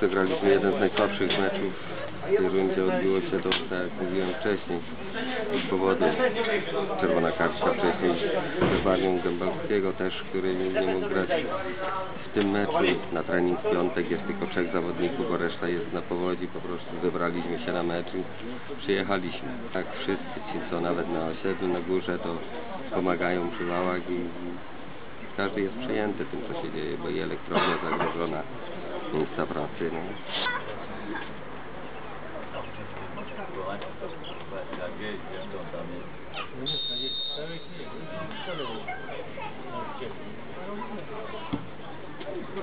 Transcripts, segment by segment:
Zagraliśmy jeden z najsłabszych meczów w tej rundzie odbiło się to, tak jak mówiłem wcześniej, z powodu czerwona kartka wcześniej z Barnią Dębowskiego też, który nie mógł grać tym meczu. Na trening w piątek jest tylko trzech zawodników, a reszta jest na powodzi. Po prostu zebraliśmy się na mecz i przyjechaliśmy. Tak wszyscy ci, co nawet na osiedlu, na górze, to pomagają przy wałach i, każdy jest przejęty tym, co się dzieje, bo i elektrownia zagrożona, miejsca pracy. No.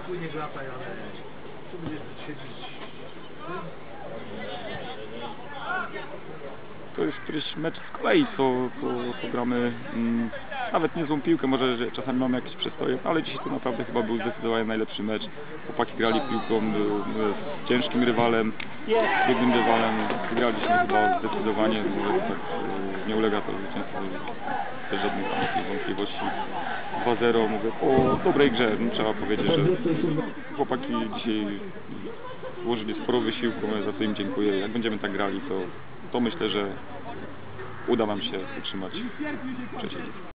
Spokojnie lataj, ale tu będziesz siedzieć. To jest któryś mecz z kolei, co, co, co gramy mm, nawet niezłą piłkę, może że czasami mamy jakieś przestoje, ale dzisiaj to naprawdę chyba był zdecydowanie najlepszy mecz. Chłopaki grali piłką y, z ciężkim rywalem, z trudnym rywalem, wygraliśmy chyba zdecydowanie, może tak y, nie ulega to zwycięstwu bez żadnych wątpliwości. 2-0, mówię, po dobrej grze, trzeba powiedzieć, że chłopaki dzisiaj włożyli sporo wysiłku, za co im dziękuję. Jak będziemy tak grali, to, to myślę, że uda nam się utrzymać trzeciej.